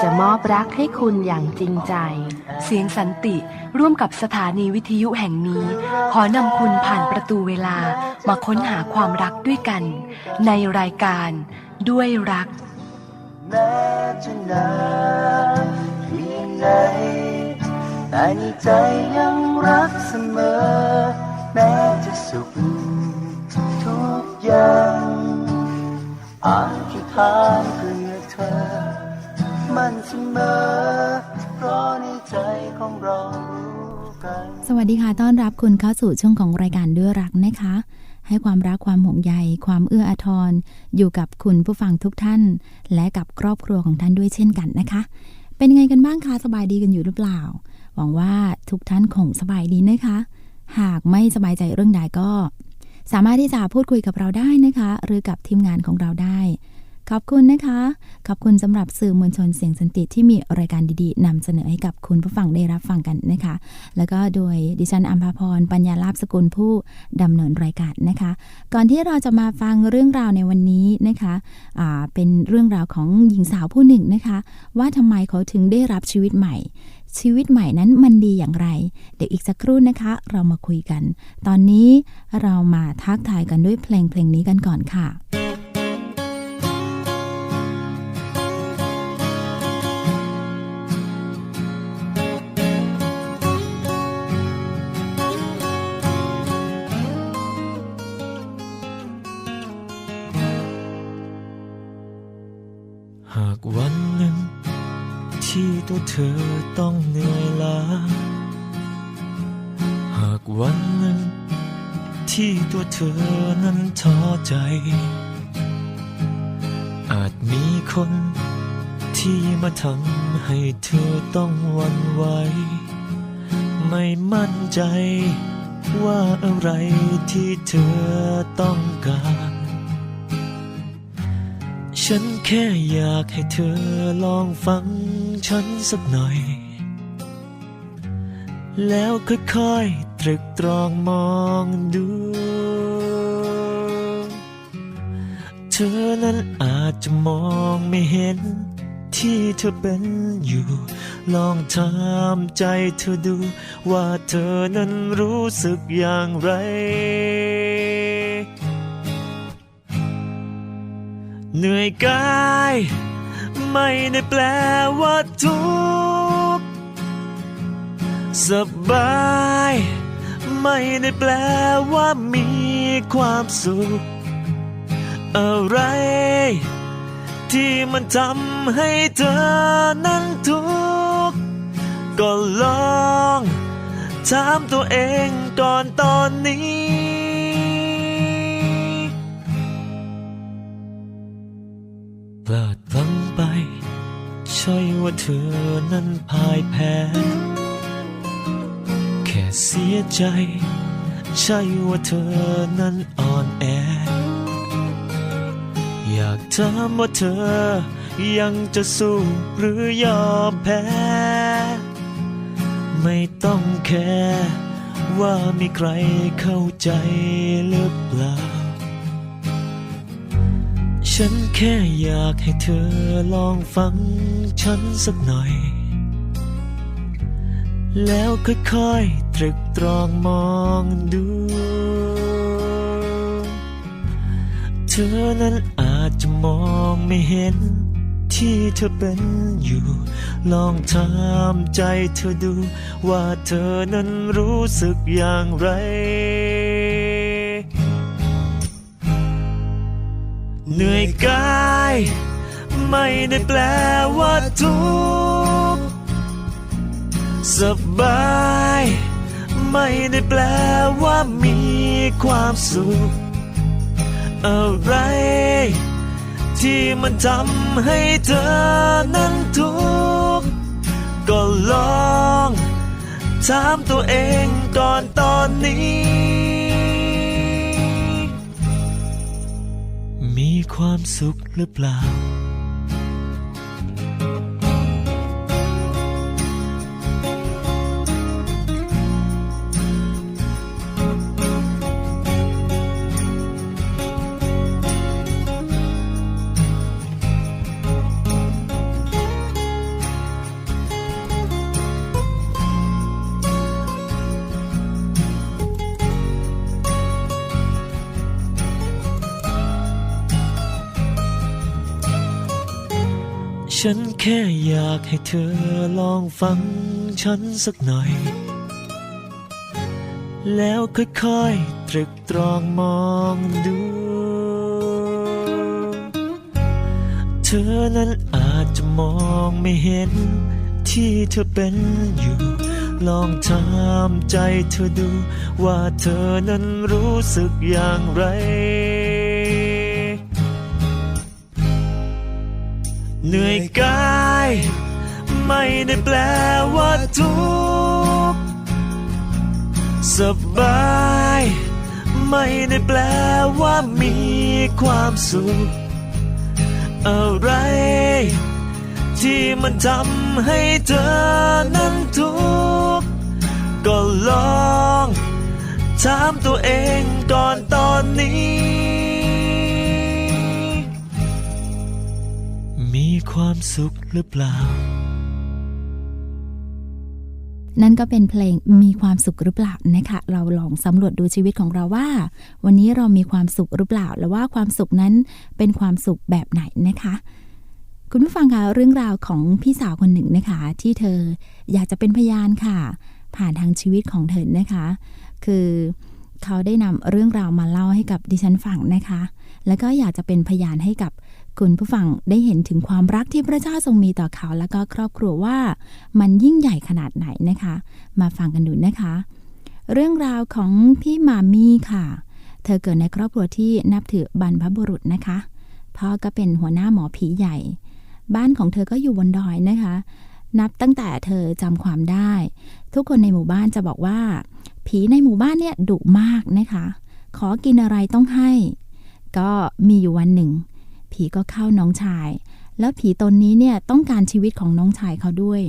จะมอบรักให้คุณอย่างจริงใจ เสียงสันติร่วมกับสถานีวิทยุแห่งนี้ ขอนำคุณผ่านประตูเวลามาค้นหาความรักด้วยกัน ในรายการด้วยรักแม้จะนานเพียงไหนแต่ในใจยังรักเสมอ แม้จะสุขทุกอย่างอานแค่ทานเพื่อเธอ มันเสมอเพราะในใจของเรารสวัสดีค่ะต้อนรับคุณเข้าสู่ช่วงของรายการด้วยรักนะคะ ให้ความรักความห่วงใย ความเอื้ออาทรอยู่กับคุณผู้ฟังทุกท่าน และกับครอบครัวของท่านด้วยเช่นกันนะคะ เป็นไงกันบ้างคะสบายดีกันอยู่หรือเปล่า หวังว่าทุกท่านคงสบายดีนะคะ หากไม่สบายใจเรื่องใดก็ สามารถที่จะพูดคุยกับเราได้นะคะ หรือกับทีมงานของเราได้ ขอบคุณนะคะ ขอบคุณสำหรับสื่อมวลชนเสียงสันติที่มีรายการดีๆนำเสนอให้กับคุณผู้ฟังได้รับฟังกันนะคะ แล้วก็โดยดิฉันอัมพาพรปัญญาลาภสกุลผู้ดำเนินรายการนะคะ ก่อนที่เราจะมาฟังเรื่องราวในวันนี้นะคะอ่าเป็นเรื่องราวของหญิงสาวผู้หนึ่งนะคะ ว่าทำไมเขาถึงได้รับชีวิตใหม่ ชีวิตใหม่นั้นมันดีอย่างไร เดี๋ยวอีกสักครู่นะคะ เรามาคุยกัน ตอนนี้เรามาทักทายกันด้วยเพลงเพลงนี้กันก่อนค่ะากวันหนึ่ง ที่ตัวเธอต้องเหนื่อยล้า หากวันหนึ่ง ที่ตัวเธอนั้นท้อใจ อาจมีคนที่มาทำให้เธอต้องวันไหวไม่มั่นใจว่าอะไรที่เธอต้องการ ฉันแค่อยากให้เธอลองฟังฉันสักหน่อย แล้วค่อยๆตรึกตรองมองดู เธอนั้นอาจจะมองไม่เห็นที่เธอเป็นอยู่ ลองถามใจเธอดู ว่าเธอนั้นรู้สึกอย่างไร เหนื่อยกาย ไม่ได้แปลว่าทุกข์สบาย ไม่ได้แปลว่ามีความสุข อะไร ที่มันทำให้เธอนั้นทุกข์ก็ลอง ถามตัวเองก่อนตอนนี้ ลาดพลั้งไป ใช่ว่าเธอนั้นพ่ายแพ้ แค่เสียใจ ใช่ว่าเธอนั้นอ่อนแอ อยากถามว่าเธอ ยังจะสู้หรือยอมแพ้ ไม่ต้องแคร์ว่ามีใครเข้าใจหรือเปล่า ฉันแค่อยากให้เธอลองฟังฉันสักหน่อย แล้วค่อยๆ ตรึกตรองมองดู เธอนั้นอาจจะมองไม่เห็น ที่เธอเป็นอยู่ ลองถามใจเธอดู ว่าเธอนั้นรู้สึกอย่างไร เหนื่อยกาย ไม่ได้แปลว่าทุกข์สบาย ไม่ได้แปลว่ามีความสุข อะไร ที่มันทำให้เธอนั้นทุกข์ก็ลอง ถามตัวเองก่อนตอนนี้ มีความสุขหรือเปล่า ฉันแค่อยากให้เธอลองฟังฉันสักหน่อย แล้วค่อยๆตรึกตรองมองดู เธอนั้นอาจจะมองไม่เห็นที่เธอเป็นอยู่ ลองถามใจเธอดูว่าเธอนั้นรู้สึกอย่างไร เหนื่อยกาย ไม่ได้แปลว่าทุกข์สบาย ไม่ได้แปลว่ามีความสุข อะไร ที่มันทำให้เธอนั้นทุกข์ก็ลอง ถามตัวเองก่อนตอนนี้ ความสุขหรือเปล่า นั่นก็เป็นเพลงมีความสุขหรือเปล่านะคะ เราลองสำรวจดูชีวิตของเราว่า วันนี้เรามีความสุขหรือเปล่า และว่าความสุขนั้นเป็นความสุขแบบไหนนะคะคุณผู้ฟังคะเรื่องราวของพี่สาวคนหนึ่งนะคะ ที่เธออยากจะเป็นพยานค่ะ ผ่านทางชีวิตของเธอนะคะ คือเขาได้นำเรื่องราวมาเล่าให้กับดิฉันฟังนะคะ แล้วก็อยากจะเป็นพยานให้กับ คุณผู้ฟังได้เห็นถึงความรักที่พระเจ้าทรงมีต่อเขา แล้วก็ครอบครัวว่ามันยิ่งใหญ่ขนาดไหนนะคะ มาฟังกันดูนะคะ เรื่องราวของพี่มามี่ค่ะ เธอเกิดในครอบครัวที่นับถือบรรพบุรุษนะคะ พ่อก็เป็นหัวหน้าหมอผีใหญ่ บ้านของเธอก็อยู่บนดอยนะคะ นับตั้งแต่เธอจำความได้ ทุกคนในหมู่บ้านจะบอกว่า ผีในหมู่บ้านเนี่ยดุมากนะคะ ขอกินอะไรต้องให้ ก็มีอยู่วันหนึ่ง ผีก็เข้าน้องชาย แล้วผีตนนี้เนี่ยต้องการชีวิตของน้องชายเขาด้วย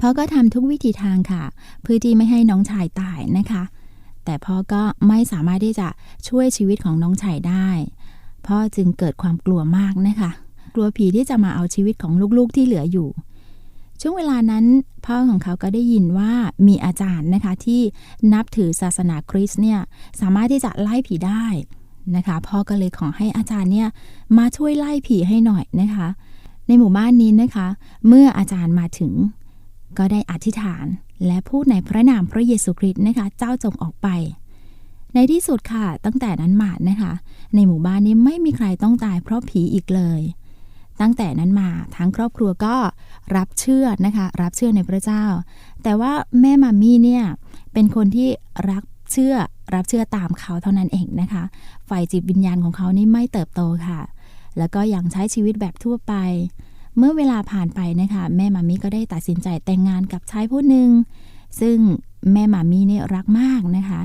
พ่อก็ทำทุกวิธีทางค่ะ เพื่อที่ไม่ให้น้องชายตายนะคะ แต่พ่อก็ไม่สามารถที่จะช่วยชีวิตของน้องชายได้ พ่อจึงเกิดความกลัวมากนะคะ กลัวผีที่จะมาเอาชีวิตของลูกๆที่เหลืออยู่ ช่วงเวลานั้นพ่อของเขาก็ได้ยินว่ามีอาจารย์นะคะที่นับถือศาสนาคริสต์เนี่ยสามารถที่จะไล่ผีได้ นะคะ พ่อก็เลยขอให้อาจารย์เนี่ยมาช่วยไล่ผีให้หน่อยนะคะ ในหมู่บ้านนี้นะคะ เมื่ออาจารย์มาถึง ก็ได้อธิษฐานและพูดในพระนามพระเยซูคริสต์นะคะ เจ้าจงออกไป ในที่สุดค่ะ ตั้งแต่นั้นมานะคะ ในหมู่บ้านนี้ไม่มีใครต้องตายเพราะผีอีกเลย ตั้งแต่นั้นมาทั้งครอบครัวก็รับเชื่อนะคะ รับเชื่อในพระเจ้า แต่ว่าแม่มามี่เนี่ยเป็นคนที่รักเชื่อ รับเชื่อตามเขาเท่านั้นเองนะคะ ฝ่ายจิตวิญญาณของเขานี่ไม่เติบโตค่ะ แล้วก็ยังใช้ชีวิตแบบทั่วไป เมื่อเวลาผ่านไปนะคะ แม่มามี่ก็ได้ตัดสินใจแต่งงานกับชายผู้หนึ่ง ซึ่งแม่มามี่เนี่ยรักมากนะคะ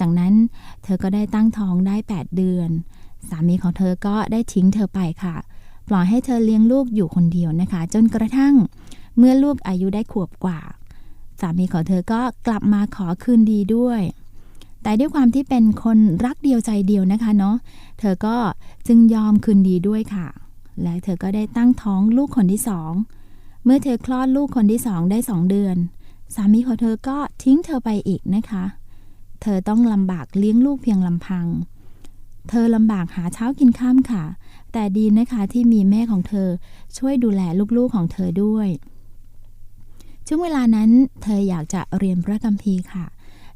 จากนั้นเธอก็ได้ตั้งท้องได้ 8 เดือน สามีของเธอก็ได้ทิ้งเธอไปค่ะ ปล่อยให้เธอเลี้ยงลูกอยู่คนเดียวนะคะ จนกระทั่งเมื่อลูกอายุได้ขวบกว่า สามีของเธอก็กลับมาขอคืนดีด้วย แต่ด้วยความที่เป็นคนรักเดียวใจเดียวนะคะเนาะเธอก็จึงยอมคืนดีด้วยค่ะ และเธอก็ได้ตั้งท้องลูกคนที่สองเมื่อเธอคลอดลูกคนที่สองได้สองเดือน สามีของเธอก็ทิ้งเธอไปอีกนะคะ เธอต้องลำบากเลี้ยงลูกเพียงลำพัง เธอลำบากหาเช้ากินข้ามค่ะ แต่ดีนะคะที่มีแม่ของเธอช่วยดูแลลูกๆของเธอด้วยช่วงเวลานั้นเธออยากจะเรียนพระคัมภีร์ค่ะ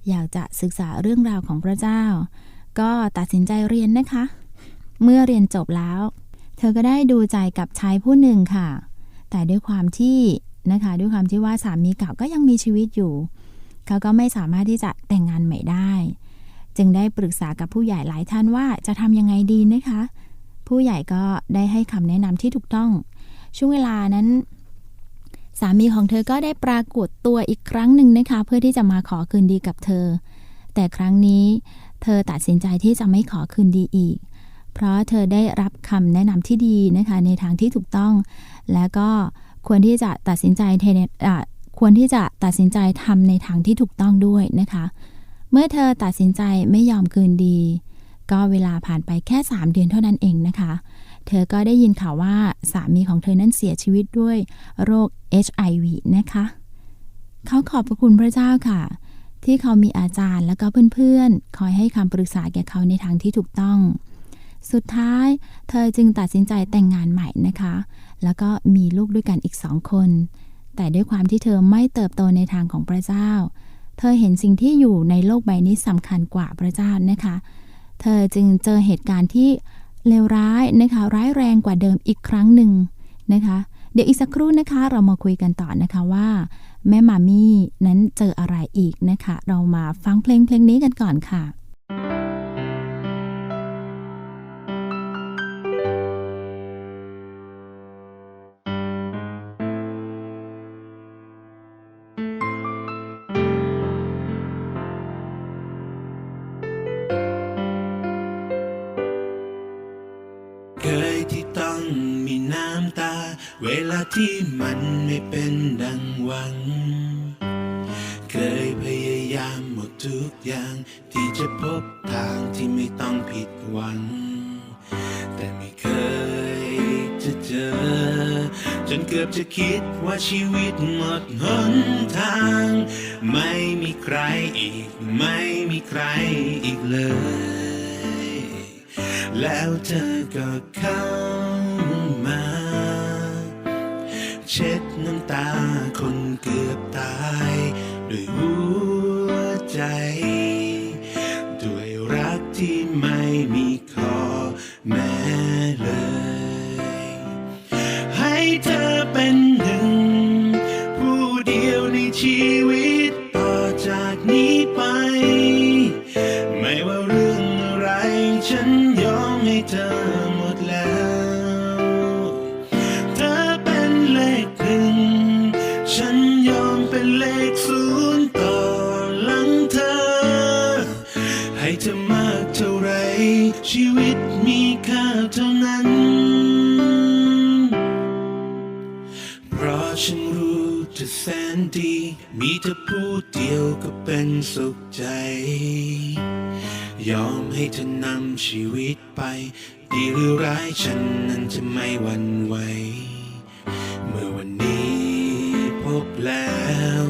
อยากจะศึกษาเรื่องราวของพระเจ้า ก็ตัดสินใจเรียนนะคะ เมื่อเรียนจบแล้ว เธอก็ได้ดูใจกับชายผู้หนึ่งค่ะ แต่ด้วยความที่นะคะด้วยความที่ว่าสามีเก่าก็ยังมีชีวิตอยู่ เขาก็ไม่สามารถที่จะแต่งงานใหม่ได้ จึงได้ปรึกษากับผู้ใหญ่หลายท่านว่าจะทำยังไงดีนะคะ ผู้ใหญ่ก็ได้ให้คำแนะนำที่ถูกต้อง ช่วงเวลานั้น สามีของเธอก็ได้ปรากฏตัวอีกครั้งหนึ่งนะคะ เพื่อที่จะมาขอคืนดีกับเธอ แต่ครั้งนี้เธอตัดสินใจที่จะไม่ขอคืนดีอีก เพราะเธอได้รับคำแนะนำที่ดีนะคะ ในทางที่ถูกต้อง และก็ควรที่จะตัดสินใจควรที่จะตัดสินใจทำในทางที่ถูกต้องด้วยนะคะ เมื่อเธอตัดสินใจไม่ยอมคืนดี ก็เวลาผ่านไปแค่ 3 เดือนเท่านั้นเองนะคะ เธอก็ได้ยินข่าวว่าสามีของเธอนั้นเสียชีวิตด้วยโรค HIV นะคะ เขาขอบพระคุณพระเจ้าค่ะ ที่เขามีอาจารย์และก็เพื่อนๆ คอยให้คำปรึกษาแก่เขาในทางที่ถูกต้อง สุดท้ายเธอจึงตัดสินใจแต่งงานใหม่นะคะ แล้วก็มีลูกด้วยกันอีกสองคน แต่ด้วยความที่เธอไม่เติบโตในทางของพระเจ้า เธอเห็นสิ่งที่อยู่ในโลกใบนี้สำคัญกว่าพระเจ้านะคะ เธอจึงเจอเหตุการณ์ที่ เลวร้ายนะคะร้ายแรงกว่าเดิมอีกครั้งหนึ่งนะคะ เดี๋ยวอีกสักครู่นะคะเรามาคุยกันต่อนะคะว่า แม่มามี่นั้นเจออะไรอีกนะคะ เรามาฟังเพลงเพลงนี้กันก่อนค่ะ เวลาที่มันไม่เป็นดังหวัง เคยพยายามหมดทุกอย่าง ที่จะพบทางที่ไม่ต้องผิดหวัง แต่ไม่เคยจะเจอ จนเกือบจะคิดว่าชีวิตหมดหนทาง ไม่มีใครอีก ไม่มีใครอีกเลย แล้วเธอก็เข้าาคนเกือบตาย ด้วยหัวใจ ด้วยรักที่ไม่มี ชีวิตไป ดีหรือร้ายฉันนั้นจะไม่หวั่นไหว เมื่อวันนี้พบแล้ว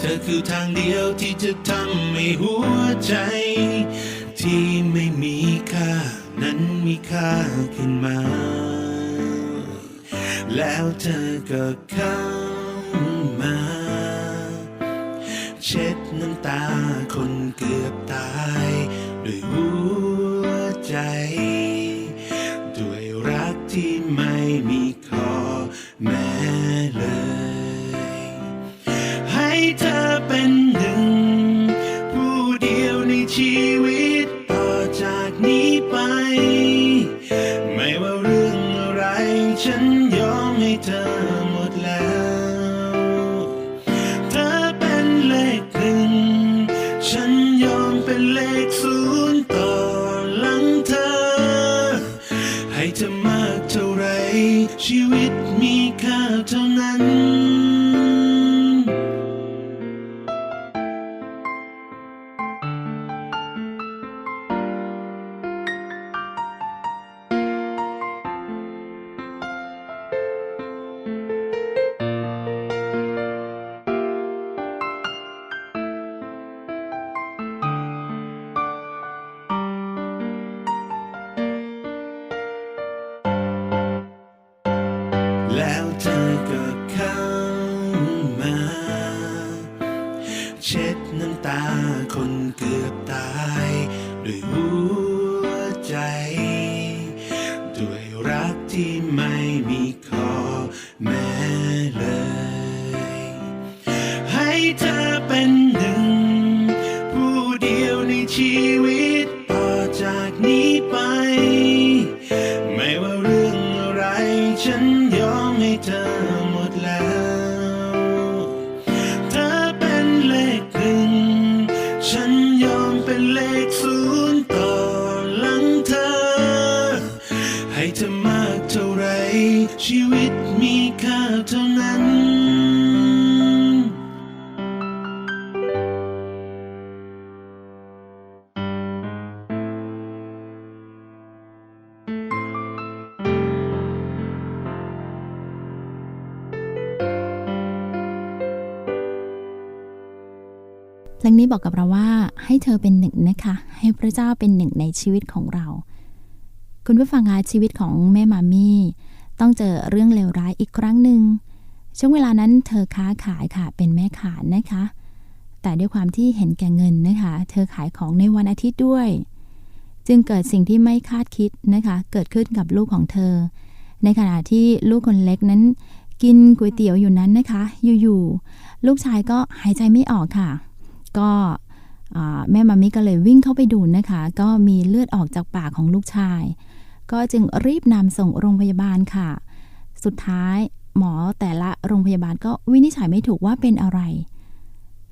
เธอคือทางเดียวที่จะทำให้หัวใจ ที่ไม่มีค่า นั้นมีค่าขึ้นมา แล้วเธอก็เข้ามา เช็ดน้ำตาคนเกือบตาย ด้วยหัว ใจ ชีวิตมีค่าเท่านั้นพลงนี้บอกกับเราว่าให้เธอเป็นหนึ่งนะคะ ให้พระเจ้าเป็นหนึ่งในชีวิตของเรา คุณผู้ฟังคะชีวิตของแม่มามี่ ต้องเจอเรื่องเลวร้ายอีกครั้งหนึ่งช่วงเวลานั้นเธอค้าขายค่ะเป็นแม่ขายนะคะ แต่ด้วยความที่เห็นแก่เงินนะคะ เธอขายของในวันอาทิตย์ด้วย จึงเกิดสิ่งที่ไม่คาดคิดนะคะ เกิดขึ้นกับลูกของเธอ ในขณะที่ลูกคนเล็กนั้น กินก๋วยเตี๋ยวอยู่นั้นนะคะ อยู่ๆลูกชายก็หายใจไม่ออกค่ะ ก็แม่มามิก็เลยวิ่งเข้าไปดูนะคะ ก็มีเลือดออกจากปากของลูกชาย ก็จึงรีบนำส่งโรงพยาบาลค่ะ สุดท้ายหมอแต่ละโรงพยาบาลก็วินิจฉัยไม่ถูกว่าเป็นอะไร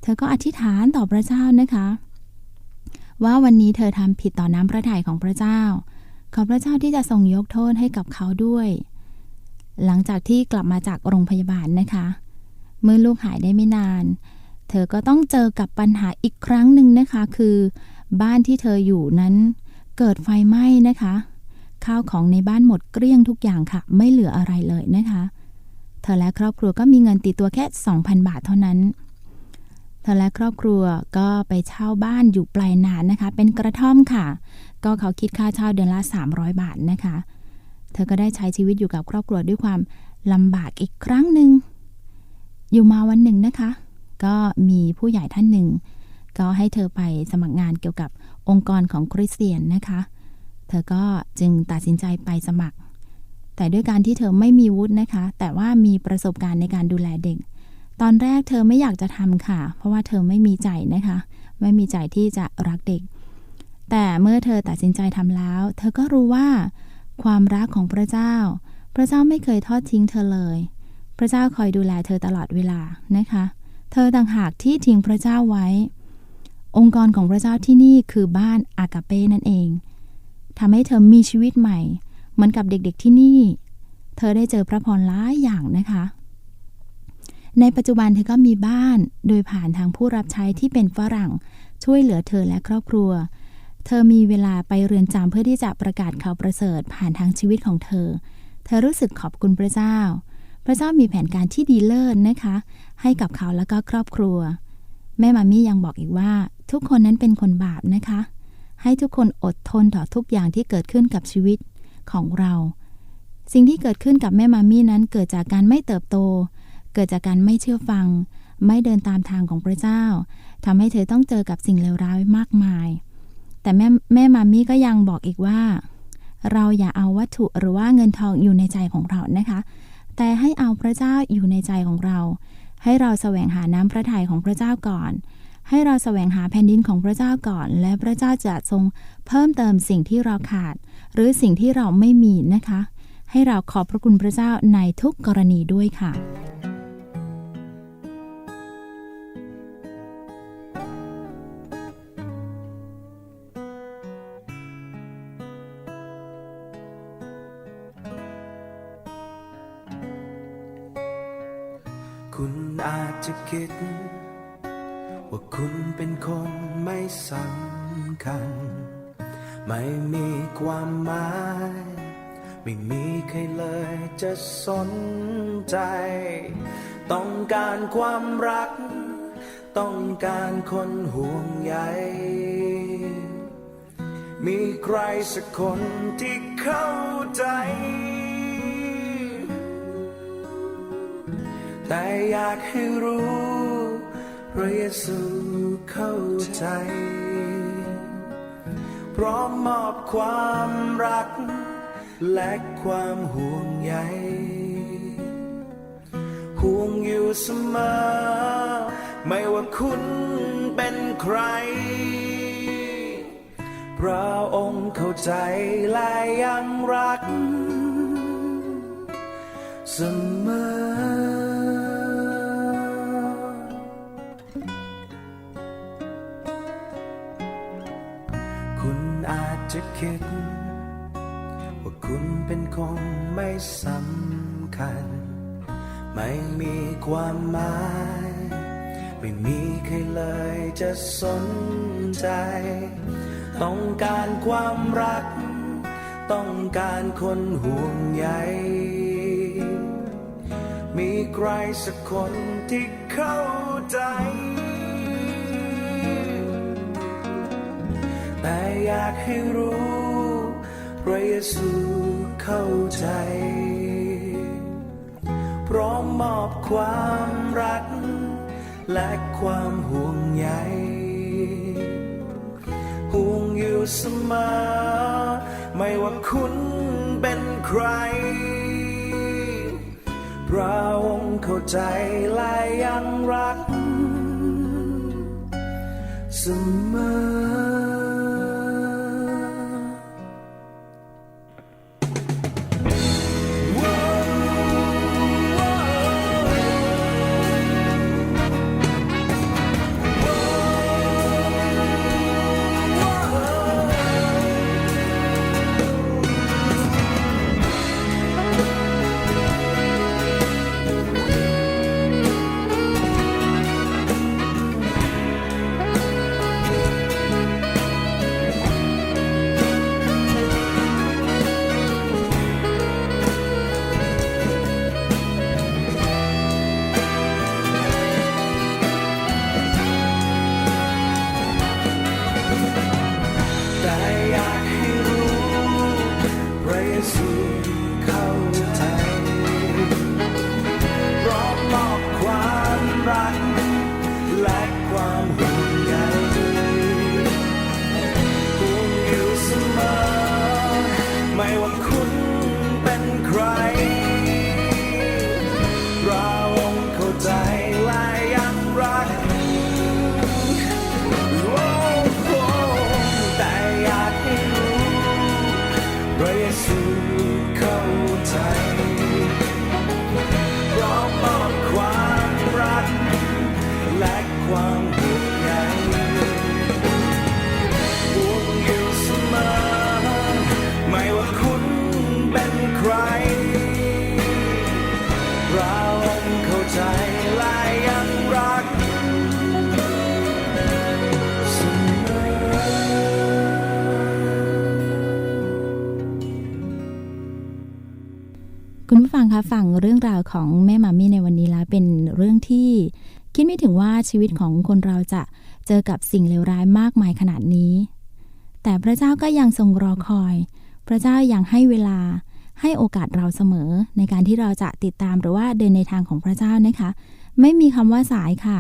เธอก็อธิษฐานต่อพระเจ้านะคะ ว่าวันนี้เธอทำผิดต่อน้ำพระทัยของพระเจ้า ขอพระเจ้าที่จะทรงยกโทษให้กับเขาด้วย หลังจากที่กลับมาจากโรงพยาบาลนะคะ เมื่อลูกหายได้ไม่นาน เธอก็ต้องเจอกับปัญหาอีกครั้งหนึ่งนะคะ คือ บ้านที่เธออยู่นั้นเกิดไฟไหม้นะคะ ข้าวของในบ้านหมดเกลี้ยงทุกอย่างค่ะ ไม่เหลืออะไรเลยนะคะ เธอและครอบครัวก็มีเงินติดตัวแค่ 2,000 บาทเท่านั้น เธอและครอบครัวก็ไปเช่าบ้านอยู่ปลายนานะคะ เป็นกระท่อมค่ะ ก็เขาคิดค่าเช่าเดือนละ 300 บาทนะคะ เธอก็ได้ใช้ชีวิตอยู่กับครอบครัวด้วยความลำบากอีกครั้งหนึ่ง อยู่มาวันหนึ่งนะคะ ก็มีผู้ใหญ่ท่านหนึ่ง ก็ให้เธอไปสมัครงานเกี่ยวกับองค์กรของคริสเตียนนะคะเเธอก็จึงตัดสินใจไปสมัคร แต่ด้วยการที่เธอไม่มีวุฒินะคะ แต่ว่ามีประสบการณ์ในการดูแลเด็ก ตอนแรกเธอไม่อยากจะทำค่ะ เพราะว่าเธอไม่มีใจนะคะ ไม่มีใจที่จะรักเด็ก แต่เมื่อเธอตัดสินใจทำแล้ว เธอก็รู้ว่า ความรักของพระเจ้า พระเจ้าไม่เคยทอดทิ้งเธอเลย พระเจ้าคอยดูแลเธอตลอดเวลานะคะ เธอต่างหากที่ทิ้งพระเจ้าไว้ องค์กรของพระเจ้าที่นี่คือบ้านอากาเป้นั่นเอง ทำให้เธอมีชีวิตใหม่ เหมือนกับเด็กๆที่นี่ เธอได้เจอพระพรหลายอย่างนะคะ ในปัจจุบันเธอก็มีบ้านโดยผ่านทางผู้รับใช้ที่เป็นฝรั่ง ช่วยเหลือเธอและครอบครัว เธอมีเวลาไปเรือนจำเพื่อที่จะประกาศข่าวประเสริฐผ่านทางชีวิตของเธอ เธอรู้สึกขอบคุณพระเจ้า พระเจ้ามีแผนการที่ดีเลิศนะคะ ให้กับเขาและก็ครอบครัว แม่มามี่ยังบอกอีกว่า ทุกคนนั้นเป็นคนบาปนะคะ ให้ทุกคนอดทนต่อทุกอย่างที่เกิดขึ้นกับชีวิตของเรา สิ่งที่เกิดขึ้นกับแม่มามี่นั้นเกิดจากการไม่เติบโต เกิดจากการไม่เชื่อฟัง ไม่เดินตามทางของพระเจ้าทำให้เธอต้องเจอกับสิ่งเลวร้ายมากมาย แต่แม่แม่มามี่ก็ยังบอกอีกว่า เราอย่าเอาวัตถุหรือว่าเงินทองอยู่ในใจของเรานะคะ แต่ให้เอาพระเจ้าอยู่ในใจของเรา ให้เราแสวงหาน้ำพระทัยของพระเจ้าก่อน ให้เราแสวงหาแผ่นดินของพระเจ้าก่อน และพระเจ้าจะทรงเพิ่มเติมสิ่งที่เราขาด หรือสิ่งที่เราไม่มีนะคะ ให้เราขอบพระคุณพระเจ้าในทุกกรณีด้วยค่ะ การความรัก ต้องการคนห่วงใย มีใครสักคนที่เข้าใจ แต่อยากให้รู้พระเยซูเข้าใจ พร้อมมอบความรัก และความห่วงใย วงอยู่เสมอ ไม่ว่าคุณเป็นใคร พระองค์เข้าใจและยังรักเสมอคุณอาจจะคิดว่าคุณเป็นคนไม่สำ ไม่มีความหมาย ไม่มีใครเลยจะสนใจ ต้องการความรัก ต้องการคนห่วงใยมีใครสักคนที่เข้าใจ แต่อยากให้รู้พระเยซูเข้าใจ พร้อมมอบความรัก และความห่วงใยห่วงอยู่เสมอไม่ว่าคุณเป็นใคร พระองค์เข้าใจและยังรักเสมอ ใจ ฟังคะฟังเรื่องราวของแม่มามี่ในวันนี้แล้วเป็นเรื่องที่คิดไม่ถึงว่าชีวิตของคนเราจะเจอกับสิ่งเลวร้ายมากมายขนาดนี้ แต่พระเจ้าก็ยังทรงรอคอย พระเจ้ายังให้เวลาให้โอกาสเราเสมอในการที่เราจะติดตามหรือว่าเดินในทางของพระเจ้านะคะ ไม่มีคำว่าสายค่ะ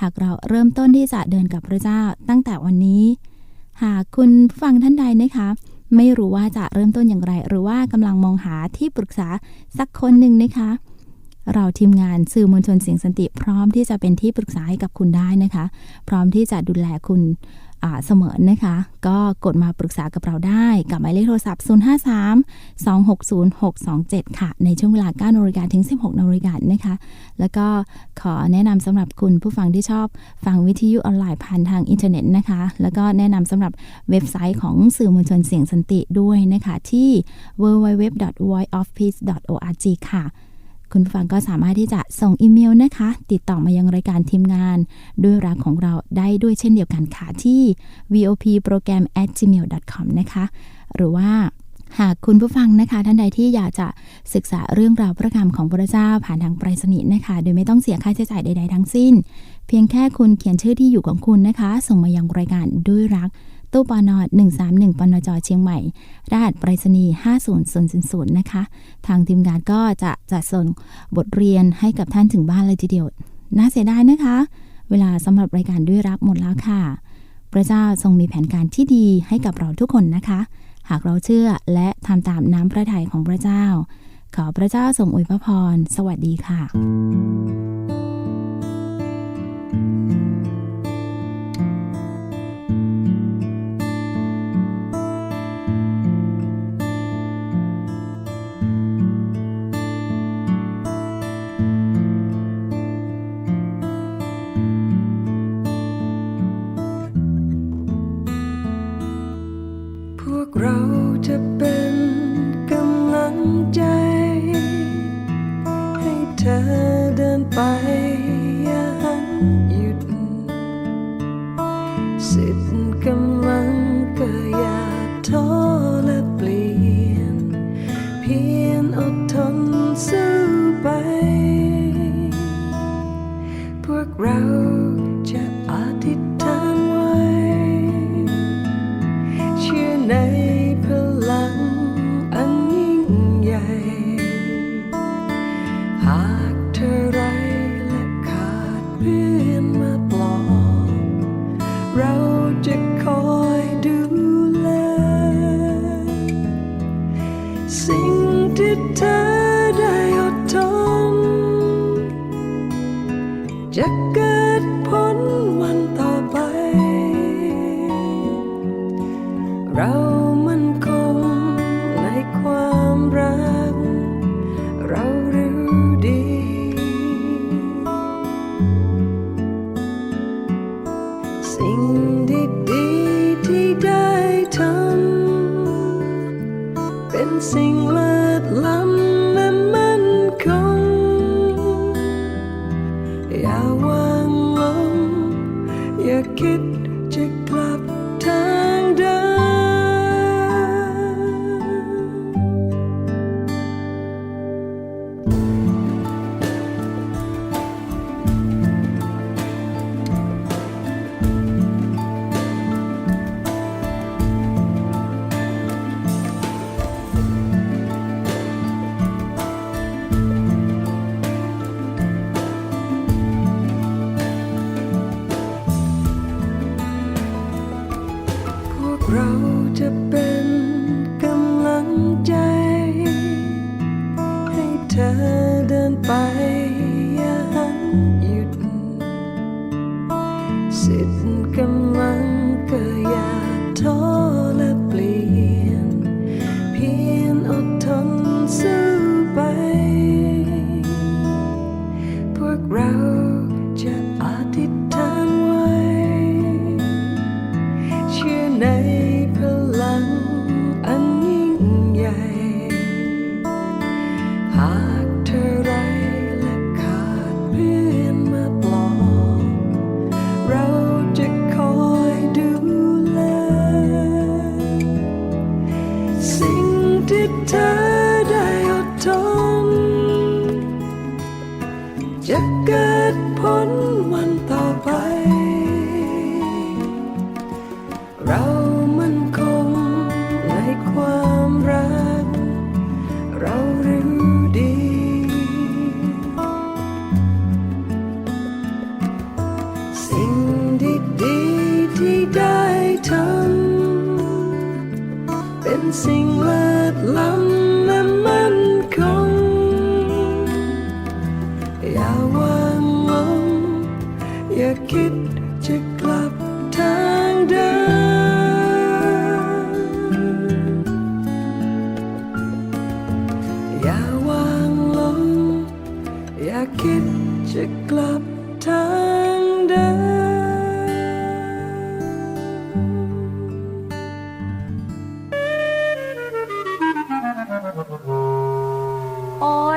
หากเราเริ่มต้นที่จะเดินกับพระเจ้าตั้งแต่วันนี้ หากคุณผู้ฟังท่านใดนะคะ ไม่รู้ว่าจะเริ่มต้นอย่างไร หรือว่ากำลังมองหาที่ปรึกษาสักคนหนึ่งนะคะ เราทีมงานสื่อมวลชนเสียงสันติ พร้อมที่จะเป็นที่ปรึกษาให้กับคุณได้นะคะ พร้อมที่จะดูแลคุณ เสมอนะคะ ก็กดมาปรึกษากับเราได้ กับหมายเลขโทรศัพท์ 053 260 627 ค่ะ ในช่วงเวลา9นาฬิกาถึง 16นาฬิกานะคะ แล้วก็ขอแนะนำสำหรับคุณผู้ฟังที่ชอบฟังวิทยุออนไลน์ผ่านทางอินเทอร์เน็ตนะคะ แล้วก็แนะนำสำหรับเว็บไซต์ของสื่อมวลชนเสียงสันติด้วยนะคะ ที่ www.voiceofpeace.org ค่ะ คุณผู้ฟังก็สามารถที่จะส่งอีเมลนะคะ ติดต่อมายังรายการทีมงาน ด้วยรักของเราได้ด้วยเช่นเดียวกันค่ะที่ vopprogram@gmail.com นะคะ หรือว่าหากคุณผู้ฟังนะคะ ท่านใดที่อยากจะศึกษาเรื่องราวพระคำของพระเจ้าผ่านทางไปรษณีย์นะคะ โดยไม่ต้องเสียค่าใช้จ่ายใด ๆ ทั้งสิ้น เพียงแค่คุณเขียนชื่อที่อยู่ของคุณนะคะ ส่งมายังรายการด้วยรัก ตู้ปอนอ131ปนจเชียงใหม่ รหัสไปรษณีย์50000 นะคะ ทางทีมงานก็จะจัดส่งบทเรียนให้กับท่านถึงบ้านเลยทีเดียว น่าเสียดายนะคะ เวลาสำหรับรายการด้วยรักหมดแล้วค่ะ พระเจ้าทรงมีแผนการที่ดีให้กับเราทุกคนนะคะ หากเราเชื่อและทำตามน้ำพระทัยของพระเจ้า ขอพระเจ้าทรงอวยพร สวัสดีค่ะ เธอเดินไป เราจะเป็นกำลังใจให้เธอ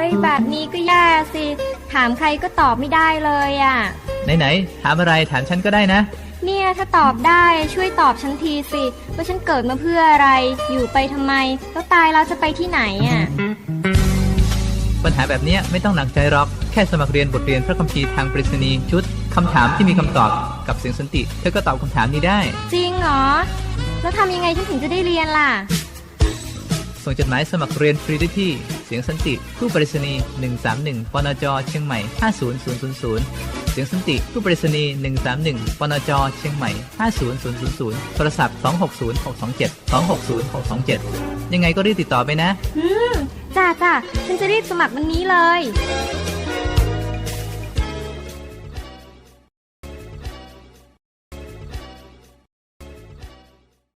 ย แบบนี้ก็แย่สิ ถามใครก็ตอบไม่ได้เลยอะ ไหนๆ ถามอะไรถามฉันก็ได้นะ เนี่ยถ้าตอบได้ช่วยตอบฉันทีสิ ว่าฉันเกิดมาเพื่ออะไร อยู่ไปทำไม แล้วตายแล้วจะไปที่ไหนอะ ปัญหาแบบเนี้ยไม่ต้องหนักใจหรอก แค่สมัครเรียนบทเรียนพระคัมภีร์ทางปริศนีย์ชุดคำถามที่มีคำตอบกับเสียงสันติ เธอก็ตอบคำถามนี้ได้ จริงเหรอ แล้วทำยังไงฉันถึงจะได้เรียนล่ะ ส่งจดหมายสมัครเรียนฟรีได้ที่ เสียงสันติผู้ปริศนีย์131ปนจเชียงใหม่ 50000 เสียงสันติผู้ปริศนีย์131ปนจเชียงใหม่ 50000 โทรศัพท์ 260627 260627 ยังไงก็รีบติดต่อไปนะจ้าจ้าฉันจะรีบสมัครวันนี้เลย